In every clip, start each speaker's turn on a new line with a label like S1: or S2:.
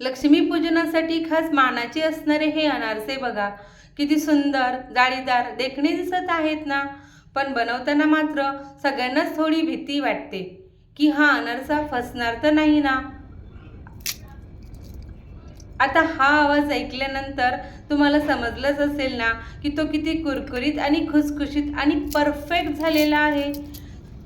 S1: लक्ष्मीपूजनासाठी खास मानाचे असणारे हे अनारसे बघा. किती सुंदर जाळीदार देखणे दिसत आहेत ना? पण बनवताना मात्र सगळ्यांनाच थोडी भीती वाटते. की हा अनारसा फसणार तर नाही ना? आता हा आवाज ऐकल्यानंतर तुम्हाला समजलंच असेल ना की तो किती कुरकुरीत आणि खुसखुशीत आणि परफेक्ट झालेला आहे.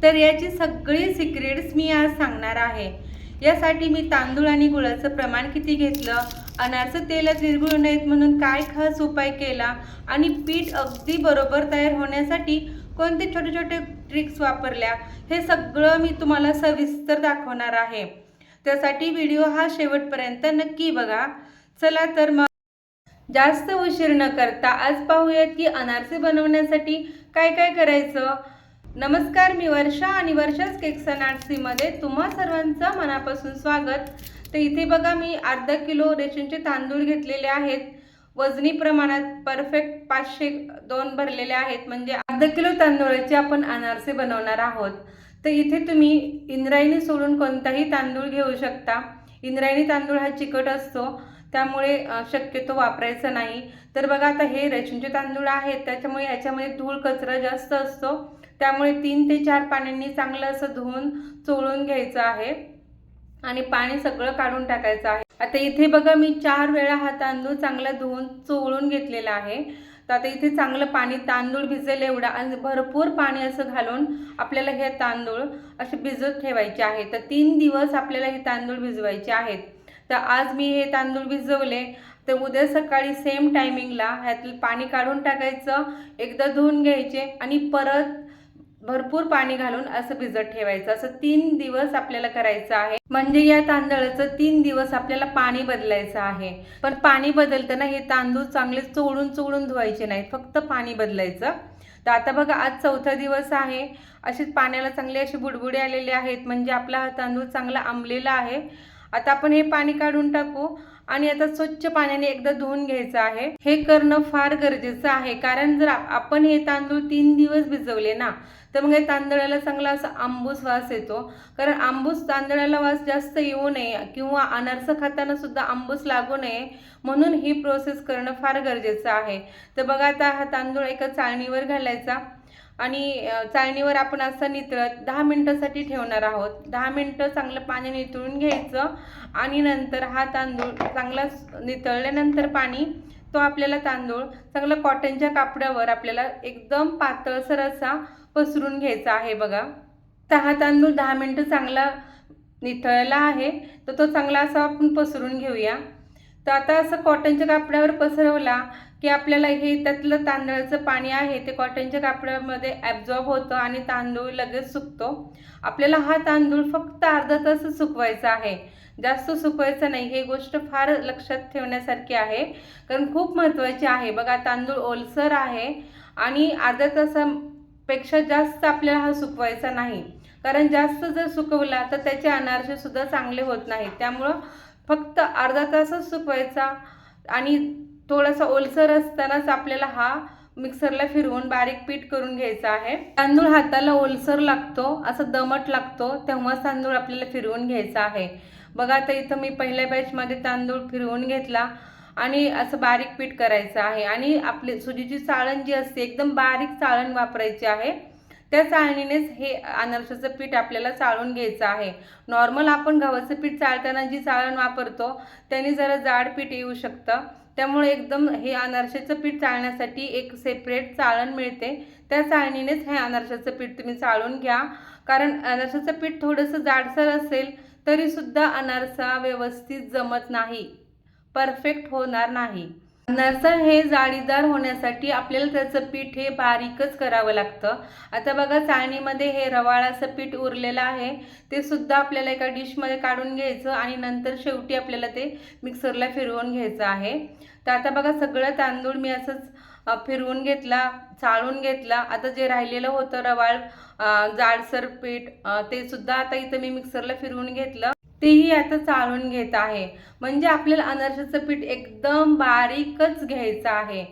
S1: तर याची सगळी सिक्रेट्स मी आज सांगणार आहे. यासाठी मी तांदूळ आणि गुळाचं प्रमाण किती घेतलं? अनारचं तेलात विरघळू नयेत म्हणून काय खास उपाय केला? आणि पीठ अगदी बरोबर तयार होण्यासाठी कोणते छोटे छोटे ट्रिक्स वापरल्या? हे सगळं मी तुम्हाला सविस्तर दाखवणार आहे. त्यासाठी व्हिडिओ हा शेवटपर्यंत नक्की बघा. चला तर मग जास्त उशीर न करता आज पाहूयात की अनारसे बनवण्यासाठी काय काय करायचं? नमस्कार मी वर्षा आणि वर्षाच केक्स अँड आर्ट्सीमध्ये तुम्हा सर्वांचं मनापासून स्वागत. तर इथे बघा मी अर्धा किलो रेशनचे तांदूळ घेतलेले आहेत. वजनी प्रमाणात परफेक्ट पाचशे दोन भरलेले आहेत. म्हणजे अर्धा किलो तांदूळाचे आपण अनारसे बनवणार आहोत. तर इथे तुम्ही इंद्रायणी सोडून कोणताही तांदूळ घेऊ शकता. इंद्रायणी तांदूळ हा चिकट असतो. त्यामुळे शक्यतो वापरायचा नाही. तर बघा आता हे रेशनचे तांदूळ आहेत. त्याच्यामुळे याच्यामध्ये धूळ कचरा जास्त असतो. त्यामुळे तीन ते चार पाण्यांनी चांगलं असं धुवून चोळून घ्यायचं आहे. आणि पाणी सगळं काढून टाकायचं आहे. आता इथे बघा मी चार वेळा हा तांदूळ चांगला धुवून चोळून घेतलेला आहे. तर आता इथे चांगलं पाणी तांदूळ भिजेल एवढा आणि भरपूर पाणी असं घालून आपल्याला हे तांदूळ असे भिजत ठेवायचे आहे तर तीन दिवस आपल्याला हे तांदूळ भिजवायचे आहेत. तर आज मी हे तांदूळ भिजवले. तर उद्या सकाळी सेम टायमिंगला ह्यातलं पाणी काढून टाकायचं एकदा धुवून घ्यायचे आणि परत भरपूर पाणी घालून असं भिजत ठेवायचं. असं तीन दिवस आपल्याला करायचं आहे. म्हणजे या तांदळाचं तीन दिवस आपल्याला पाणी बदलायचं आहे. पण पाणी बदलताना हे तांदूळ चांगले चोळून चोळून धुवायचे नाहीत. फक्त पाणी बदलायचं. तर आता बघा आज चौथा दिवस आहे. असेच पाण्याला चांगले असे बुडबुडे आलेले आहेत. म्हणजे आपला हा तांदूळ चांगला आंबलेला आहे. आता आपण हे पाणी काढून टाकू. आणि आता स्वच्छ पाण्याने एकदा धुवून घ्यायचं आहे. हे करणं फार गरजेचं आहे. कारण जर आपण हे तांदूळ तीन दिवस भिजवले ना तर मग हे तांदळाला चांगला असा आंबूस वास येतो. कारण आंबूस तांदळाला वास जास्त येऊ नये किंवा अनारसं खाताना सुद्धा आंबूस लागू नये म्हणून ही प्रोसेस करणं फार गरजेचं आहे. तर बघा आता हा तांदूळ एका चाळणीवर घालायचा. आणि चाळणीवर आपण असं नितळत दहा मिनटासाठी ठेवणार आहोत. दहा मिनटं चांगलं पाणी नितळून घ्यायचं आणि नंतर हा तांदूळ चांगला नितळल्यानंतर पाणी तो आपल्याला तांदूळ चांगला कॉटनच्या कापडावर आपल्याला एकदम पातळसर असा पसरून घ्यायचा आहे बघा. तर हा तांदूळ दहा मिनटं चांगला निथळला आहे तर तो चांगला असा आपण पसरून घेऊया. तर आता असं कॉटनच्या कापडावर पसरवला की आपल्याला हे त्यातलं तांदळाचं पाणी आहे ते कॉटनच्या कापडामध्ये ॲब्झॉर्ब होतं आणि तांदूळ लगेच सुकतो. आपल्याला हा तांदूळ फक्त अर्धा तास सुकवायचा आहे. जास्त सुकवायचं नाही हे गोष्ट फार लक्षात ठेवण्यासारखी आहे. कारण खूप महत्त्वाची आहे. बघा तांदूळ ओलसर आहे आणि अर्धा तासापेक्षा जास्त आपल्याला हा सुकवायचा नाही. कारण जास्त जर सुकवला तर त्याचे अनारसेसुद्धा चांगले होत नाहीत. त्यामुळं फक्त अर्धा तासच सुकवायचा आणि थोडासा ओलसर असतानाच आपल्याला हा मिक्सरला फिरवून बारीक पीठ करून घ्यायचा आहे. तांदूळ हाताला ओलसर लागतो असं दमट लागतो तेव्हा तांदूळ आपल्याला फिरवून घ्यायचा आहे. बघा आता इथं मी पहिल्या बॅचमध्ये तांदूळ फिरवून घेतला आणि असं बारीक पीठ करायचं आहे. आणि आपली सुजीची चाळण जी असते एकदम बारीक चाळण वापरायची आहे. त्या चाळणीनेच हे अनारसाचं पीठ आपल्याला चाळून घ्यायचं आहे. नॉर्मल आपण गव्हाचं पीठ चाळताना जी चाळण वापरतो त्याने जरा जाड पीठ येऊ शकतं. त्यामुळे एकदम हे अनारशाचं पीठ चाळण्यासाठी एक सेपरेट चाळण मिळते. त्या चाळणीनेच हे अनारशाचं पीठ तुम्ही चाळून घ्या. कारण अनारशाचं पीठ थोडंसं जाडसर असेल तरीसुद्धा अनारसा व्यवस्थित जमत नाही. परफेक्ट होणार नाही. अनारसा हे जाळीदार होण्यासाठी आपल्याला त्याचं पीठ हे बारीकच करावं लागतं. आता बघा चाळणीमध्ये हे रवाळाचं पीठ उरलेलं आहे. ते सुद्धा आपल्याला एका डिशमध्ये काढून घ्यायचं आणि नंतर शेवटी आपल्याला ते मिक्सरला फिरवून घ्यायचं आहे. तर आता बघा सगळं तांदूळ मी असंच फिरवून घेतला चाळून घेतला. आता जे राहिलेलं होतं रवाळ जाडसर पीठ ते सुद्धा आता इथं मी मिक्सरला फिरवून घेतलं. तेही आता चाळून घेत आहे. म्हणजे आपल्याला अनारसाचं पीठ एकदम बारीकच घ्यायचं आहे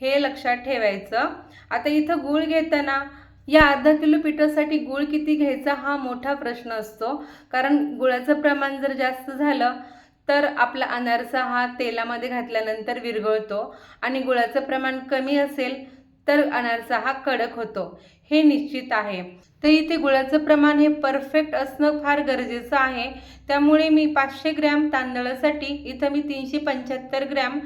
S1: हे लक्षात ठेवायचं. आता इथं गूळ घेताना या अर्धा किलो पिठासाठी गूळ किती घ्यायचा हा मोठा प्रश्न असतो. कारण गुळाचं प्रमाण जर जास्त झालं तर आपला अनारसा हा तेलामध्ये घातल्यानंतर विरघळतो आणि गुळाचं प्रमाण कमी असेल तर अनारसा हा कडक होतो. हे निश्चित आहे. तर इथे गुळाचं प्रमाण हे परफेक्ट असणं फार गरजेचं आहे. त्यामुळे मी पाचशे ग्रॅम तांदळासाठी इथं मी तीनशे पंच्याहत्तर ग्रॅम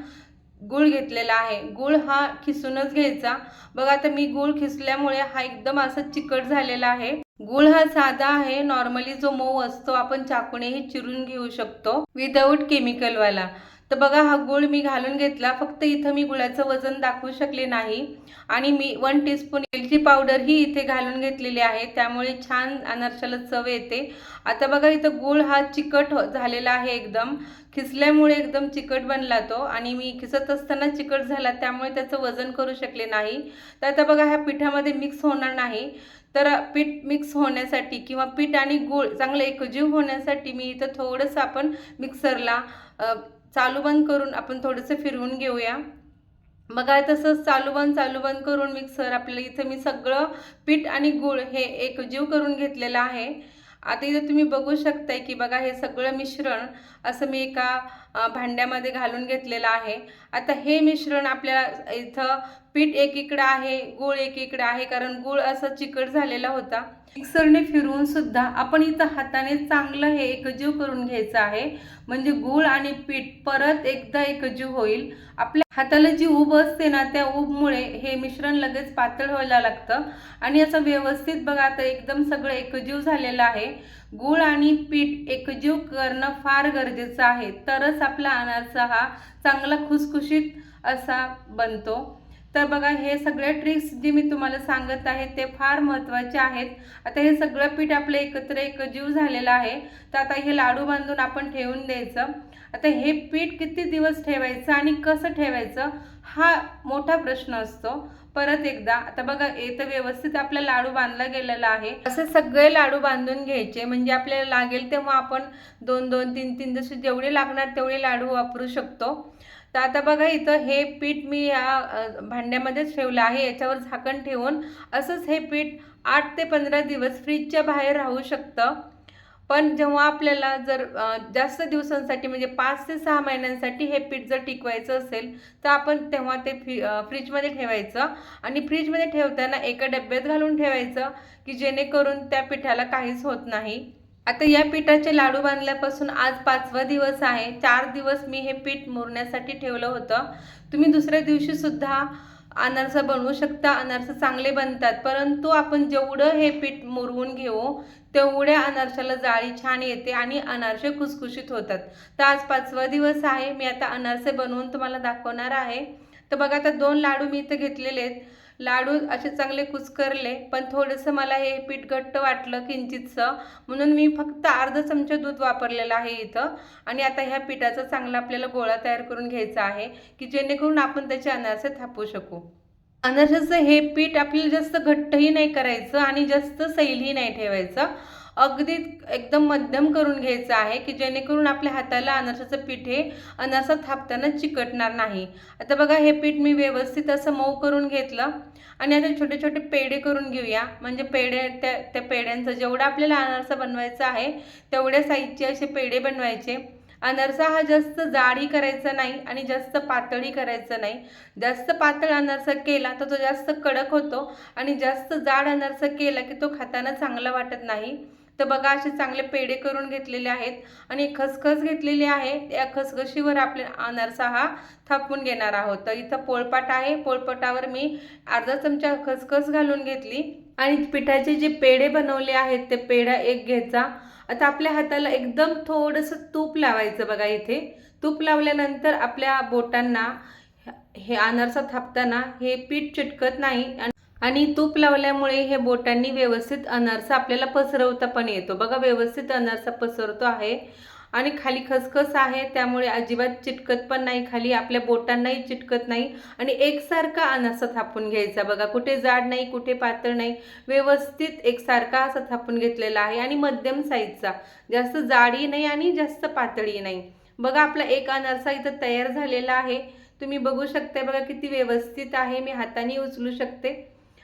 S1: गूळ घेतलेला आहे. गूळ हा खिसूनच घ्यायचा. बघा आता मी गूळ खिसल्यामुळे हा एकदम असा चिकट झालेला आहे. गुळ हा साधा आहे. नॉर्मली जो मऊ असतो आपण चाकूनेही चिरून घेऊ शकतो विदाऊट केमिकलवाला तर बघा हा गूळ मी घालून घेतला. फक्त इथं मी गुळाचं वजन दाखवू शकले नाही. आणि मी वन टीस्पून एलची पावडर ही इथे घालून घेतलेली आहे. त्यामुळे छान अनारशाला चव येते. आता बघा इथं गूळ हा चिकट हो- झालेला आहे एकदम. खिसल्यामुळे एकदम चिकट बनला तो. आणि मी खिसत असताना चिकट झाला त्यामुळे त्याचं वजन करू शकले नाही. तर आता बघा ह्या पिठामध्ये मिक्स होणार नाही. तर पीठ मिक्स होण्यासाठी किंवा पीठ आणि गूळ चांगलं एकजीव होण्यासाठी मी इथं थोडंसं आपण मिक्सरला चालू बंद करून आपण थोडंसं फिरवून घेऊया. बघा तसंच चालू बंद चालू बंद करून मिक्सर आपल्याला इथं मी सगळं पीठ आणि गूळ हे एकजीव करून घेतलेलं आहे. आता इथं तुम्ही बघू शकताय की बघा हे सगळं मिश्रण असं मी एका भांड्यामध्ये घालून घेतलेलं आहे. आता हे मिश्रण आपल्याला इथं पीठ एकीकडं आहे गूळ एकीकडं आहे कारण गूळ असं चिकट झालेला होता. मिक्सरने फिरवून सुद्धा आपण इथं हाताने चांगलं हे एकजीव करून घ्यायचं आहे. म्हणजे गूळ आणि पीठ परत एकदा एकजीव होईल. आपल्या हाताला जी ऊब असते ना त्या ऊबमुळे हे मिश्रण लगेच पातळ व्हायला लागतं. आणि असं व्यवस्थित बघा आता एकदम सगळं एकजीव झालेलं आहे. गूळ आणि पीठ एकजीव करणं फार गरजेचं आहे. तरच आपला अनारसा हा चांगला खुसखुशीत असा बनतो. तर बघा हे सगळ्या ट्रिक्स जे मी तुम्हाला सांगत आहे ते फार महत्त्वाचे आहेत. आता हे सगळं पीठ आपलं एकत्र एकजीव झालेलं आहे. तर आता हे लाडू बांधून आपण ठेवून द्यायचं. आता हे पीठ किती दिवस ठेवायचं आणि कसं ठेवायचं हा मोठा प्रश्न असतो. परत एकदा आता बघा तर व्यवस्थित आपला लाडू बांधला गेलेला आहे. असे सगळे लाडू बांधून घ्यायचे. म्हणजे आपल्याला लागेल तेव्हा आपण दोन दोन तीन तीन जसे जेवढे लागणार तेवढे लाडू वापरू शकतो. तर आता बघा इथं हे पीठ मी या भांड्यामध्येच ठेवलं आहे. याच्यावर झाकण ठेवून असंच हे पीठ आठ ते पंधरा दिवस फ्रीजच्या बाहेर राहू शकतं. पण जेव्हा आपल्याला जर जास्त दिवसांसाठी म्हणजे पाच ते सहा महिन्यांसाठी हे पीठ जर टिकवायचं असेल तर आपण तेव्हा ते फ्री फ्रीजमध्ये ठेवायचं. आणि फ्रीजमध्ये ठेवताना एका डब्यात घालून ठेवायचं की जेणेकरून त्या पिठाला काहीच होत नाही. आता या पिठाचे लाडू बांधल्यापासून आज पाचवा दिवस आहे. चार दिवस मी हे पीठ मुरण्यासाठी ठेवलं होतं. तुम्ही दुसऱ्या दिवशी सुद्धा अनारसा बनवू शकता. अनारसा चांगले बनतात. परंतु आपण जेवढं हे पीठ मुरवून घेऊ तेवढ्या अनारशाला जाळी छान येते आणि अनारसे खुसखुशीत होतात. तर आज पाचवा दिवस आहे. मी आता अनारसे बनवून तुम्हाला दाखवणार आहे. तर बघा आता दोन लाडू मी इथं घेतलेले आहेत. लाडू असे चांगले कुस्करले पण थोडंसं मला हे पीठ घट्ट वाटलं किंचितसं. म्हणून मी फक्त अर्धा चमचा दूध वापरलेलं आहे इथं. आणि आता ह्या पिठाचा चांगला आपल्याला गोळा तयार करून घ्यायचा आहे की जेणेकरून आपण त्याचे अनारसे थापू शकू. अनारसाचं हे पीठ आपल्याला जास्त घट्टही नाही करायचं आणि जास्त सैलही नाही ठेवायचं. अगदी एकदम मध्यम करून घ्यायचं आहे की जेणेकरून आपल्या हाताला अनारसाचं पीठ हे अनारसा थापताना चिकटणार नाही. आता बघा हे पीठ मी व्यवस्थित असं मऊ करून घेतलं आणि आता छोटे छोटे पेढे करून घेऊया. म्हणजे पेढे त्या त्या पेढ्यांचं जेवढं आपल्याला अनारसा बनवायचा आहे तेवढ्या साईजचे असे पेढे बनवायचे. अनरसा हा जास्त जाडी करायचा नाही आणि जास्त पातळी करायचं नाही. जास्त पातळ अनरसा केला तर तो जास्त कडक होतो आणि जास्त जाड अनरसा केला की तो खाताना चांगला वाटत नाही. तर बघा असे चांगले पेढे करून घेतलेले आहेत आणि खसखस घेतलेली आहे. त्या खसखशीवर आपले अनारसा हा थापून घेणार आहोत. तर इथं पोळपाट आहे. पोळपाटावर मी अर्धा चमचा खसखस घालून घेतली आणि पिठाचे जे पेढे बनवले आहेत ते पेढा एक घ्यायचा. आता आपल्या हाताला एकदम थोडंसं तूप लावायचं बघा इथे. तूप लावल्यानंतर आपल्या बोटांना हे अनारसा थापताना हे पीठ चिटकत नाही आणि- आणि तूप लावल्यामुळे हे बोटांनी व्यवस्थित अनारसा आपल्याला पसरवता पण येतो. बघा व्यवस्थित अनारसा पसरतो आहे आणि खाली खसखस आहे त्यामुळे अजिबात चिटकत पण नाही खाली आपल्या बोटांनाही चिटकत नाही आणि एकसारखा अनारसा थापून घ्यायचा. बघा कुठे जाड नाही कुठे पातळ नाही व्यवस्थित एकसारखा असा थापून घेतलेला आहे आणि मध्यम साईजचा. जास्त जाडही नाही आणि जास्त पातळी नाही. बघा आपला एक अनारसा इथं तयार झालेला आहे. तुम्ही बघू शकता बघा किती व्यवस्थित आहे. मी हाताने उचलू शकते.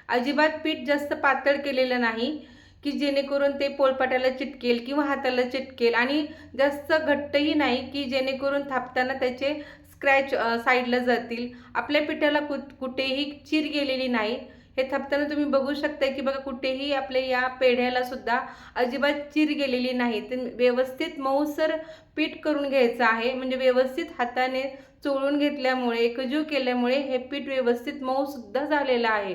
S1: अजिबात पीठ जास्त पातळ केलेलं नाही की जेणेकरून ते पोळपाटाला चिटकेल किंवा हाताला चिटकेल. आणि जास्त घट्टही नाही की जेणेकरून थापताना त्याचे स्क्रॅच साईडला जातील. आपल्या पिठाला कु कुठेही चीर गेलेली नाही. हे थापताना तुम्ही बघू शकता की बघा कुठेही आपल्या या पेढ्याला सुद्धा अजिबात चीर गेलेली नाही. ते व्यवस्थित मऊसर पीठ करून घ्यायचं आहे. म्हणजे व्यवस्थित हाताने चोळून घेतल्यामुळे एकजीव केल्यामुळे हे पीठ व्यवस्थित मऊसुद्धा झालेलं आहे.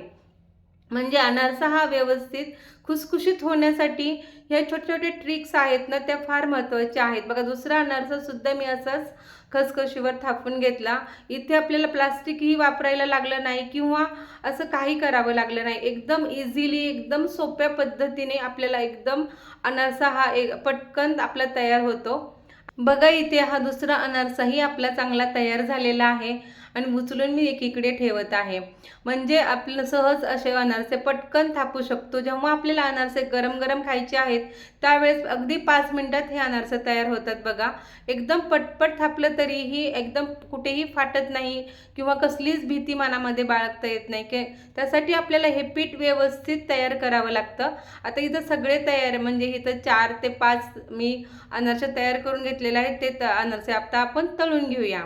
S1: म्हणजे अनारसा हा व्यवस्थित खुसखुशीत होण्यासाठी ह्या छोटे छोटे ट्रिक्स आहेत ना त्या फार महत्त्वाच्या आहेत. बघा दुसरा अनारसासुद्धा मी असाच खसखशीवर थापून घेतला. इथे आपल्याला प्लास्टिकही वापरायला लागलं नाही किंवा असं काही करावं लागलं नाही. एकदम इझिली एकदम सोप्या पद्धतीने आपल्याला एकदम अनारसा हा एक पटकन आपला तयार होतो. बघा इथे हा दुसरा अनारसाही आपला चांगला तयार झालेला आहे. आणि उचलून मी एकीकडे ठेवत आहे. म्हणजे आपलं सहज असे अनारसे पटकन थापू शकतो. जेव्हा आपल्याला अनारसे गरम गरम खायचे आहेत त्यावेळेस अगदी पाच मिनटात हे अनारसे तयार होतात बघा. एकदम पटपट थापलं तरीही एकदम कुठेही फाटत नाही किंवा कसलीच भीती मनामध्ये बाळगता येत नाही. की त्यासाठी आपल्याला हे पीठ व्यवस्थित तयार करावं लागतं. आता इथं सगळे तयार म्हणजे इथं चार ते पाच मी अनारसे तयार करून घेतलेले आहेत. ते त अनारसे आता आपण तळून घेऊया.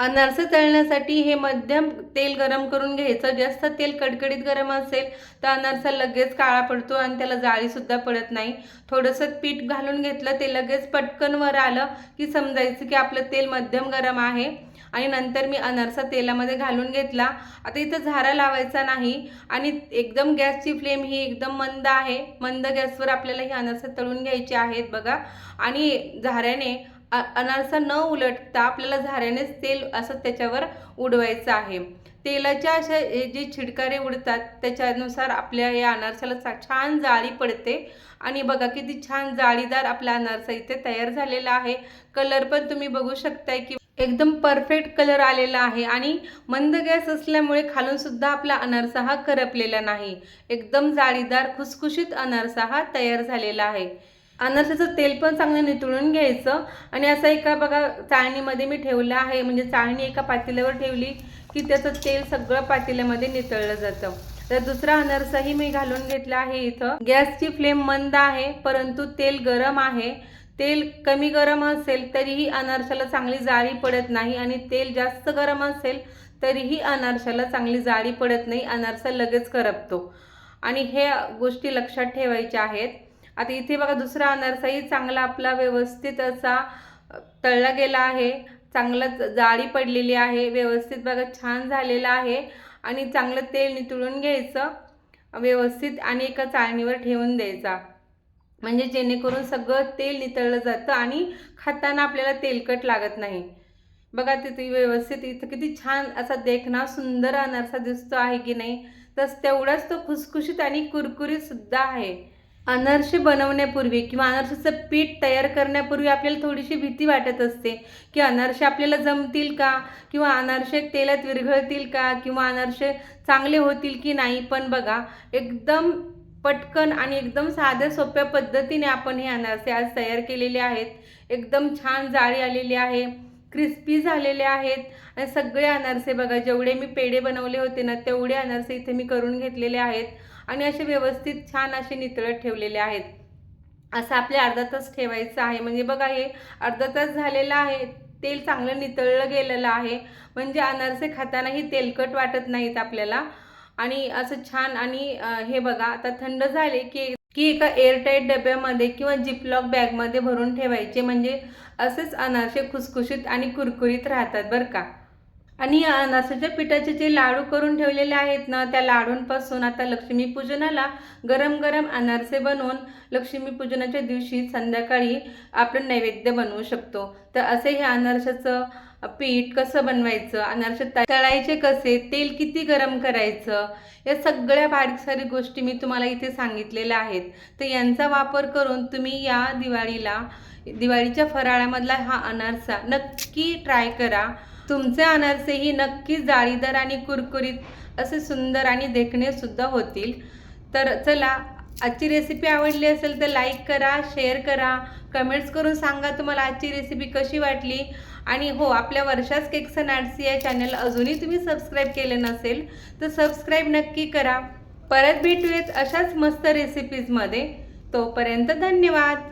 S1: अनारसे तळण्यासाठी हे मध्यम तेल गरम करून घ्यायचं. जास्त तेल कडकडीत गरम असेल तर अनारसा लगेच काळा पडतो आणि त्याला जाळीसुद्धा पडत नाही. थोडंसं पीठ घालून घेतलं ते लगेच पटकन वर आलं की समजायचं की आपलं तेल मध्यम गरम आहे. आणि नंतर मी अनारसा तेलामध्ये घालून घेतला. आता इथं झारा लावायचा नाही आणि एकदम गॅसची फ्लेम ही एकदम मंद आहे. मंद गॅसवर आपल्याला ही अनारसा तळून घ्यायची आहेत बघा. आणि झाऱ्याने अ अनारसा न उलटता आपल्याला झाऱ्यानेच तेल असं त्याच्यावर उडवायचं आहे. तेलाच्या अशा जे छिडकारे उडतात त्याच्यानुसार आपल्या या अनारसाला छान जाळी पडते. आणि बघा किती छान जाळीदार आपला अनारसा इथे तयार झालेला आहे. कलर पण तुम्ही बघू शकताय की एकदम परफेक्ट कलर आलेला आहे. आणि मंद गॅस असल्यामुळे खालून सुद्धा आपला अनारसा हा करपलेला नाही. एकदम जाळीदार खुसखुशीत अनारसा हा तयार झालेला आहे. अनारसाचं तेल पण चांगलं नितळून घ्यायचं. आणि असं एका बघा चाळणीमध्ये मी ठेवलं आहे. म्हणजे चाळणी एका पातेल्यावर ठेवली की त्याचं तेल सगळं पातेल्यामध्ये नितळलं जातं. तर दुसरा अनारसाही मी घालून घेतला आहे इथं. गॅसची फ्लेम मंद आहे परंतु तेल गरम आहे. तेल कमी गरम असेल तरीही अनारशाला चांगली जाळी पडत नाही. आणि तेल जास्त गरम असेल तरीही अनारशाला चांगली जाळी पडत नाही. अनारसा लगेच करपतो. आणि हे गोष्टी लक्षात ठेवायच्या आहेत. आता इथे बघा दुसरा अनारसाही चांगला आपला व्यवस्थित असा तळला गेला आहे. चांगलं जाळी पडलेली आहे. व्यवस्थित बघा छान झालेला आहे. आणि चांगलं तेल नितळून घ्यायचं. व्यवस्थित आणि एका चाळणीवर ठेवून द्यायचा. म्हणजे जेणेकरून सगळं तेल नितळलं जातं आणि खाताना आपल्याला तेलकट लागत नाही. बघा तिथे व्यवस्थित इथं किती छान असा देखणा सुंदर अनारसा दिसतो आहे की नाही? तस तेवढाच तो खुसखुशीत आणि कुरकुरीतसुद्धा आहे. अनारसे बनवण्यापूर्वी किंवा अनारशाचं पीठ तयार करण्यापूर्वी आपल्याला थोडीशी भीती वाटत असते की अनारसे आपल्याला जमतील का? किंवा अनारसे तेलात विरघळतील का? किंवा अनारसे चांगले होतील की नाही? पण बघा एकदम पटकन आणि एकदम साध्या सोप्या पद्धतीने आपण हे अनारसे आज तयार केलेले आहेत. एकदम छान जाळी आलेली आहे क्रिस्पी झालेले आहेत. आणि सगळे अनारसे बघा जेवढे मी पेढे बनवले होते ना तेवढे अनारसे इथे मी करून घेतलेले आहेत. आणि असे व्यवस्थित छान असे नितळत ठेवलेले आहेत. असं आपल्या अर्धा तास ठेवायचं आहे. म्हणजे बघा हे अर्धा तास झालेलं आहे. तेल चांगलं नितळलं गेलेलं आहे. म्हणजे अनारसे खातानाही तेलकट वाटत नाहीत आपल्याला. आणि असं छान आणि हे बघा आता थंड झाले की की एका एअरटाईट डब्यामध्ये किंवा जिपलॉक बॅगमध्ये भरून ठेवायचे. म्हणजे असेच अनारसे खुसखुशीत आणि कुरकुरीत राहतात बरं का. आणि या अनारसाच्या पिठाचे जे लाडू करून ठेवलेले आहेत ना त्या लाडूंपासून आता लक्ष्मीपूजनाला गरम गरम अनारसे बनवून लक्ष्मीपूजनाच्या दिवशी संध्याकाळी आपण नैवेद्य बनवू शकतो. तर असे हे अनारशाचं पीठ कसं बनवायचं अनारसे तळायचे कसे तेल किती गरम करायचं या सगळ्या बारीक सारी गोष्टी मी तुम्हाला इथे सांगितलेल्या आहेत. तर यांचा वापर करून तुम्ही या दिवाळीला दिवाळीच्या फराळामधला हा अनारसा नक्की ट्राय करा. तुमचे अनारसेही नक्कीच जाळीदार आणि कुरकुरीत असे सुंदर आणि देखणेसुद्धा होतील. तर चला आजची रेसिपी आवडली असेल तर लाईक करा शेअर करा. कमेंट्स करून सांगा तुम्हाला आजची रेसिपी कशी वाटली. आणि हो आपल्या वर्षाच केक्स अँड आर्ट्स या चॅनल अजूनही तुम्ही सबस्क्राईब केले नसेल तर सबस्क्राईब नक्की करा. परत भेटूयात अशाच मस्त रेसिपीजमध्ये तोपर्यंत धन्यवाद.